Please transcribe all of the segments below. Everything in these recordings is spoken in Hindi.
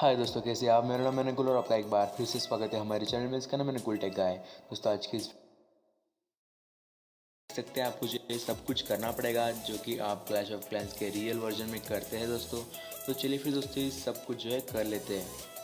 हाय दोस्तों, कैसे आप? मेरा नाम मैंने गुल और आपका एक बार फिर से स्वागत है हमारे चैनल में। इसका नाम मैंने गुल टेक है दोस्तों, आज की इस सकते हैं आपको ये सब कुछ करना पड़ेगा, जो कि आप क्लैश ऑफ़ क्लैंस के रियल वर्जन में करते हैं दोस्तों। तो चलिए फिर दोस्तों सब कुछ जो है कर लेते हैं।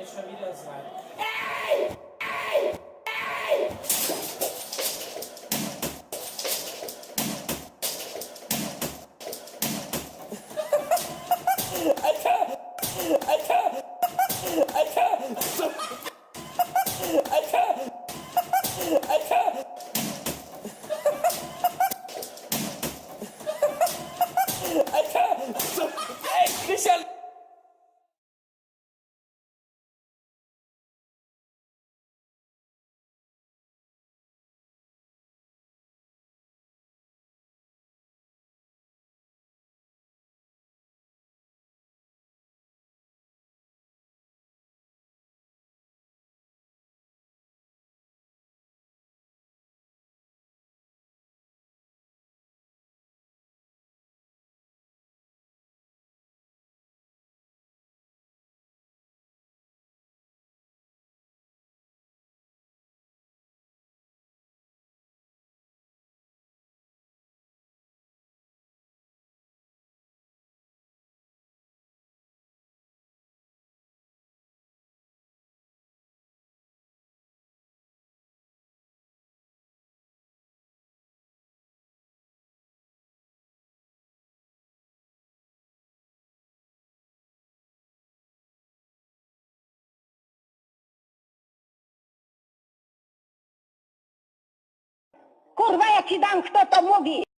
deixa a Ei! Kurwa, ja ci dam, kto to mówi!